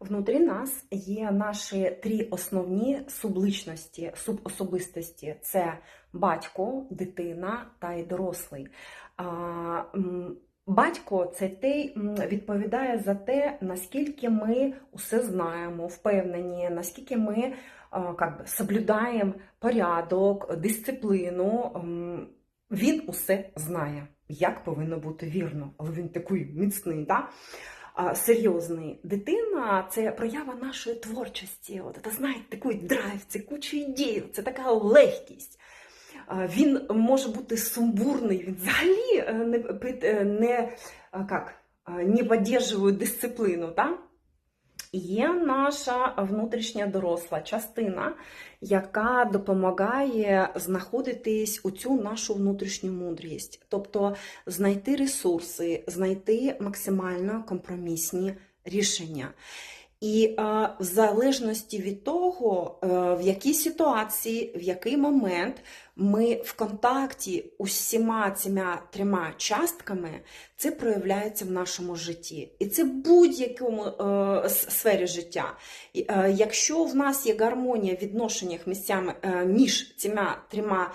Внутрі нас є наші три основні субличності, субособистості: це батько, дитина та й дорослий. Батько це той відповідає за те, наскільки ми усе знаємо, впевнені, наскільки ми как би, соблюдаємо порядок, дисципліну. Він усе знає, як повинно бути вірно, але він такий міцний. Да? Серйозний. Дитина це проява нашої творчості. От це, знаєте, такий драйв, це куча ідей, це така легкість. Він може бути сумбурний, він взагалі е, не, е, не, а, не підтримує дисципліну. Да? Є наша внутрішня доросла частина, яка допомагає знаходитись у цю нашу внутрішню мудрість, тобто знайти ресурси, знайти максимально компромісні рішення. І е, в залежності від того, е, в якій ситуації, в який момент ми в контакті усіма цими трьома частками, це проявляється в нашому житті. І це в будь-якому е, сфері життя. І, е, Якщо в нас є гармонія в відношеннях місцями е, між цими трьома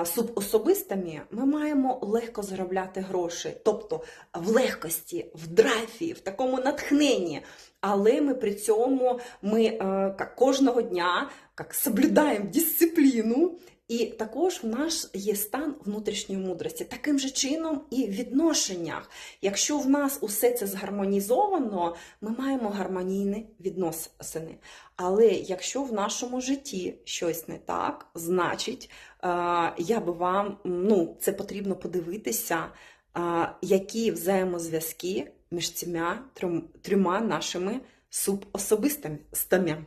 е, субособистами, ми маємо легко заробляти гроші, тобто в легкості, в драйві, в такому натхненні. Але ми при цьому ми е, як кожного дня як соблюдаємо дисципліну. І також в нас є стан внутрішньої мудрості. Таким же чином і в відношеннях. Якщо в нас усе це згармонізовано, ми маємо гармонійні відносини. Але якщо в нашому житті щось не так, значить е, я би вам ну, це потрібно подивитися, е, які взаємозв'язки між цими трьома нашими субособистостями.